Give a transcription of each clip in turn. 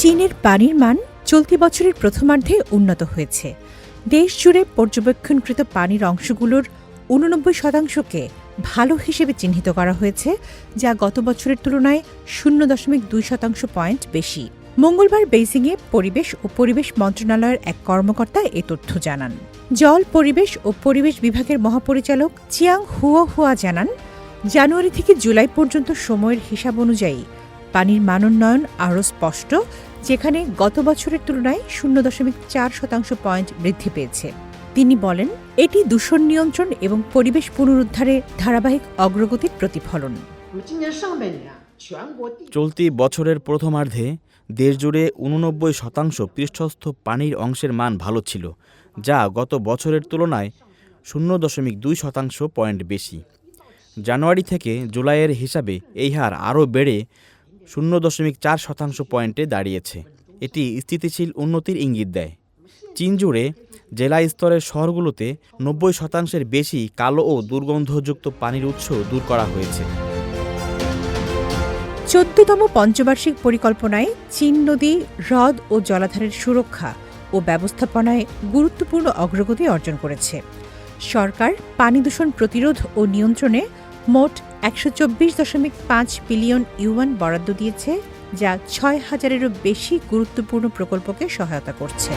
চীনের পানির মান চলতি বছরের প্রথমার্ধে উন্নত হয়েছে। দেশ জুড়ে পর্যবেক্ষণকৃত পানির অংশগুলোর উননব্বই শতাংশকে ভালো হিসেবে চিহ্নিত করা হয়েছে, যা গত বছরের তুলনায় শূন্য দশমিক দুই শতাংশ পয়েন্ট বেশি। মঙ্গলবার বেইজিংয়ে পরিবেশ ও পরিবেশ মন্ত্রণালয়ের এক কর্মকর্তা এ তথ্য জানান। জল, পরিবেশ ও পরিবেশ বিভাগের মহাপরিচালক চিয়াং হুয়া হুয়া জানান, জানুয়ারি থেকে জুলাই পর্যন্ত সময়ের হিসাব অনুযায়ী পানির মানোন্নয়ন আরও স্পষ্ট, যেখানে গত বছরের তুলনায় শূন্য দশমিক চার শতাংশ পয়েন্ট বৃদ্ধি পেয়েছে। তিনি বলেন, এটি দূষণ নিয়ন্ত্রণ এবং পরিবেশ পুনরুদ্ধারে ধারাবাহিক অগ্রগতির প্রতিফলন। চলতি বছরের প্রথমার্ধে দেশজুড়ে উননব্বই শতাংশ পৃষ্ঠস্থ পানির অংশের মান ভালো ছিল, যা গত বছরের তুলনায় শূন্য দশমিক দুই শতাংশ পয়েন্ট বেশি। জানুয়ারি থেকে জুলাইয়ের হিসাবে এই হার আরও বেড়ে শূন্য দশমিক চার শতাংশ পয়েন্টে দাঁড়িয়েছে। এটি স্থিতিশীল উন্নতির ইঙ্গিত দেয়। চীন জুড়ে জেলা স্তরের শহরগুলোতে নব্বই শতাংশের বেশি কালো ও দুর্গন্ধযুক্ত পানির উৎস দূর করা হয়েছে। চোদ্দতম পঞ্চবার্ষিক পরিকল্পনায় চীন নদী, হ্রদ ও জলাধারের সুরক্ষা ও ব্যবস্থাপনায় গুরুত্বপূর্ণ অগ্রগতি অর্জন করেছে। সরকার পানি দূষণ প্রতিরোধ ও নিয়ন্ত্রণে মোট একশো চব্বিশ দশমিক পাঁচ বিলিয়ন ইউয়ান বরাদ্দ দিয়েছে, যা ছয় হাজারেরও বেশি গুরুত্বপূর্ণ প্রকল্পকে সহায়তা করছে।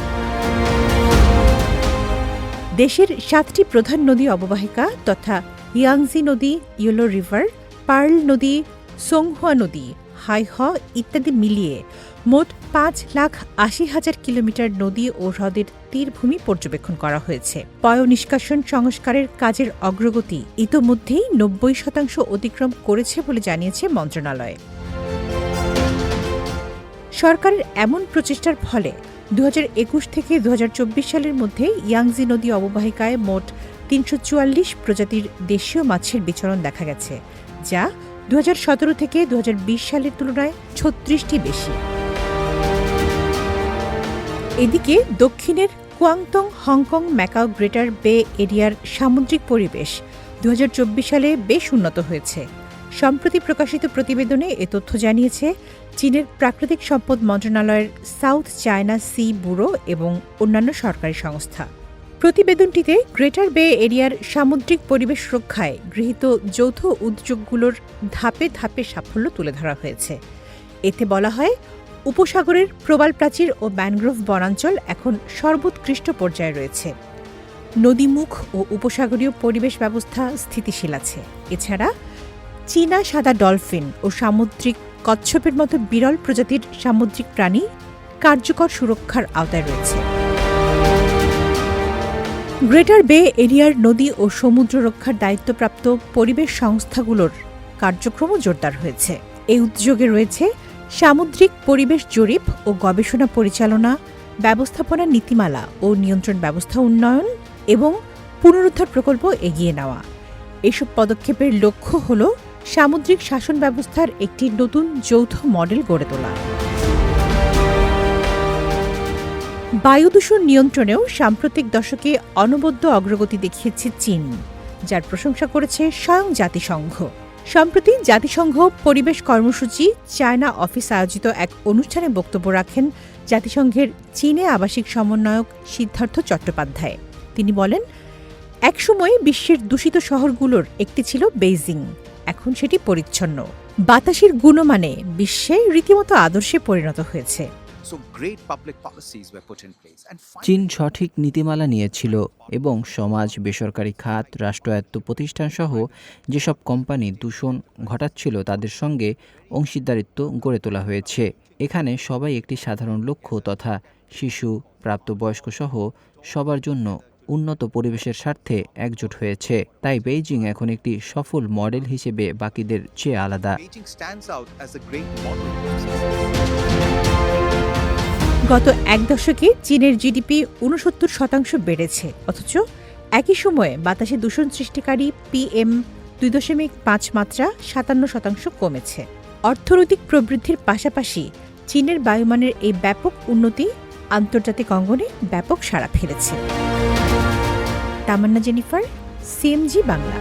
দেশের সাতটি প্রধান নদী অববাহিকা তথা ইয়াংজি নদী, ইয়েলো রিভার, পার্ল নদী, সোংহুয়া নদী হাইহ ইত্যাদি মিলিয়ে মোট পাঁচ লাখ আশি হাজার কিলোমিটার নদী ও হ্রদের তীরভূমি পর্যবেক্ষণ করা হয়েছে। পয় নিষ্কাশন সংস্কারের কাজের অগ্রগতি ইতোমধ্যেই নব্বই শতাংশ অতিক্রম করেছে বলে জানিয়েছে মন্ত্রণালয়। সরকারের এমন প্রচেষ্টার ফলে দু হাজার একুশ থেকে দু হাজার চব্বিশ সালের মধ্যে ইয়াংজি নদী অববাহিকায় মোট তিনশো চুয়াল্লিশ প্রজাতির দেশীয় মাছের বিচরণ দেখা গেছে, যা দু হাজার সতেরো থেকে দু হাজার বিশ সালের তুলনায় ছত্রিশটি বেশি। এদিকে দক্ষিণের কুয়াংতং, হংকং, ম্যাকাও, গ্রেটার বে এরিয়ার সামুদ্রিক পরিবেশ দু হাজার চব্বিশ সালে বেশ উন্নত হয়েছে। সম্প্রতি প্রকাশিত প্রতিবেদনে এ তথ্য জানিয়েছে, চীনের প্রাকৃতিক সম্পদ মন্ত্রণালয়ের সাউথ চায়না সি ব্যুরো এবং অন্যান্য সরকারি সংস্থা। প্রতিবেদনটিতে গ্রেটার বে এরিয়ার সামুদ্রিক পরিবেশ রক্ষায় গৃহীত যৌথ উদ্যোগগুলোর ধাপে ধাপে সাফল্য তুলে ধরা হয়েছে। এতে বলা হয়, উপসাগরের প্রবাল প্রাচীর ও ম্যানগ্রোভ বনাঞ্চল এখন সর্বোৎকৃষ্ট পর্যায়ে রয়েছে। নদীমুখ ও উপসাগরীয় পরিবেশ ব্যবস্থা স্থিতিশীল আছে। এছাড়া, চীনা সাদা ডলফিন ও সামুদ্রিক কচ্ছপের মতো বিরল প্রজাতির সামুদ্রিক প্রাণী কার্যকর সুরক্ষার আওতায় রয়েছে। গ্রেটার বে এরিয়ার নদী ও সমুদ্র রক্ষার দায়িত্বপ্রাপ্ত পরিবেশ সংস্থাগুলোর কার্যক্রমও জোরদার হয়েছে। এই উদ্যোগে রয়েছে সামুদ্রিক পরিবেশ জরিপ ও গবেষণা পরিচালনা, ব্যবস্থাপনা নীতিমালা ও নিয়ন্ত্রণ ব্যবস্থা উন্নয়ন এবং পুনরুদ্ধার প্রকল্প এগিয়ে নেওয়া। এসব পদক্ষেপের লক্ষ্য হল সামুদ্রিক শাসন ব্যবস্থার একটি নতুন যৌথ মডেল গড়ে তোলা। বায়ু দূষণ নিয়ন্ত্রণেও সাম্প্রতিক দশকে অনবদ্য অগ্রগতি দেখিয়েছে চীন, যার প্রশংসা করেছে স্বয়ং জাতিসংঘ। সম্প্রতি জাতিসংঘ পরিবেশ কর্মসূচি চায়না অফিস আয়োজিত এক অনুষ্ঠানে বক্তব্য রাখেন জাতিসংঘের চীনে আবাসিক সমন্বয়ক সিদ্ধার্থ চট্টোপাধ্যায়। তিনি বলেন, একসময় বিশ্বের দূষিত শহরগুলোর একটি ছিল বেইজিং, এখন সেটি পরিচ্ছন্ন। বাতাসের গুণমানে বিশ্বে রীতিমতো আদর্শে পরিণত হয়েছে। চীন সঠিক নীতিমালা নিয়েছিল এবং সমাজ বেসরকারি খাত রাষ্ট্রায়ত্ত প্রতিষ্ঠানসহ যেসব কোম্পানি দূষণ ঘটাচ্ছিল তাদের সঙ্গে অংশীদারিত্ব গড়ে তোলা হয়েছে। এখানে সবাই একটি সাধারণ লক্ষ্য তথা শিশু প্রাপ্তবয়স্ক সহ সবার জন্য উন্নত পরিবেশের স্বার্থে একজোট হয়েছে। তাই বেইজিং এখন একটি সফল মডেল হিসেবে বাকিদের চেয়ে আলাদা। গত এক দশকে চীনের জিডিপি উনসত্তর শতাংশ বেড়েছে। অথচ একই সময়ে বাতাসে দূষণ সৃষ্টিকারী পিএম দুই দশমিক পাঁচ মাত্রা সাতান্ন শতাংশ কমেছে। অর্থনৈতিক প্রবৃদ্ধির পাশাপাশি চীনের বায়ুমানের এই ব্যাপক উন্নতি আন্তর্জাতিক অঙ্গনে ব্যাপক সাড়া ফেলেছে। Tamanna Jennifer, CMG Bangla.